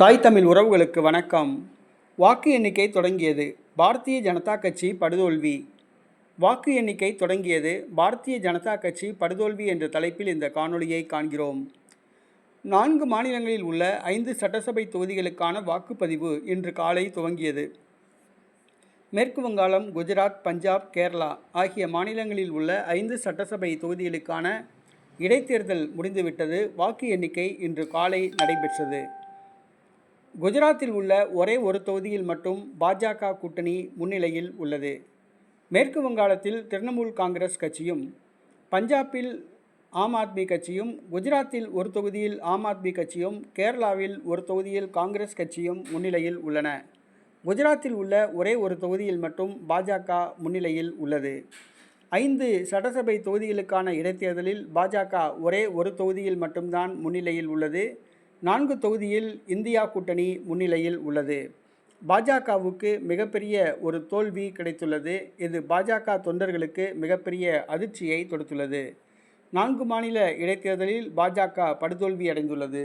தாய் தமிழ் உறவுகளுக்கு வணக்கம். வாக்கு எண்ணிக்கை தொடங்கியது. பாரதிய ஜனதா கட்சி படுதோல்வி. வாக்கு எண்ணிக்கை தொடங்கியது. பாரதிய ஜனதா கட்சி படுதோல்வி என்ற தலைப்பில் இந்த காணொளியை காண்கிறோம். நான்கு மாநிலங்களில் உள்ள ஐந்து சட்டசபை தொகுதிகளுக்கான வாக்குப்பதிவு இன்று காலை துவங்கியது. மேற்கு வங்காளம் குஜராத் பஞ்சாப் கேரளா ஆகிய மாநிலங்களில் உள்ள ஐந்து சட்டசபை தொகுதிகளுக்கான இடைத்தேர்தல் முடிந்துவிட்டது. வாக்கு எண்ணிக்கை இன்று காலை நடைபெற்றது. குஜராத்தில் உள்ள ஒரே ஒரு தொகுதியில் மட்டும் பாஜக கூட்டணி முன்னிலையில் உள்ளது. மேற்கு வங்காளத்தில் திரிணாமுல் காங்கிரஸ் கட்சியும் பஞ்சாபில் ஆம் ஆத்மி கட்சியும் குஜராத்தில் ஒரு தொகுதியில் ஆம் ஆத்மி கட்சியும் கேரளாவில் ஒரு தொகுதியில் காங்கிரஸ் கட்சியும் முன்னிலையில் உள்ளன. குஜராத்தில் உள்ள ஒரே ஒரு தொகுதியில் மட்டும் பாஜக முன்னிலையில் உள்ளது. ஐந்து சட்டசபை தொகுதிகளுக்கான இடைத்தேர்தலில் பாஜக ஒரே ஒரு தொகுதியில் மட்டும்தான் முன்னிலையில் உள்ளது. நான்கு தொகுதியில் இந்தியா கூட்டணி முன்னிலையில் உள்ளது. பாஜகவுக்கு மிகப்பெரிய ஒரு தோல்வி கிடைத்துள்ளது. இது பாஜக தொண்டர்களுக்கு மிகப்பெரிய அதிர்ச்சியை தொடுத்துள்ளது. நான்கு மாநில இடைத்தேர்தலில் பாஜக படுதோல்வி அடைந்துள்ளது.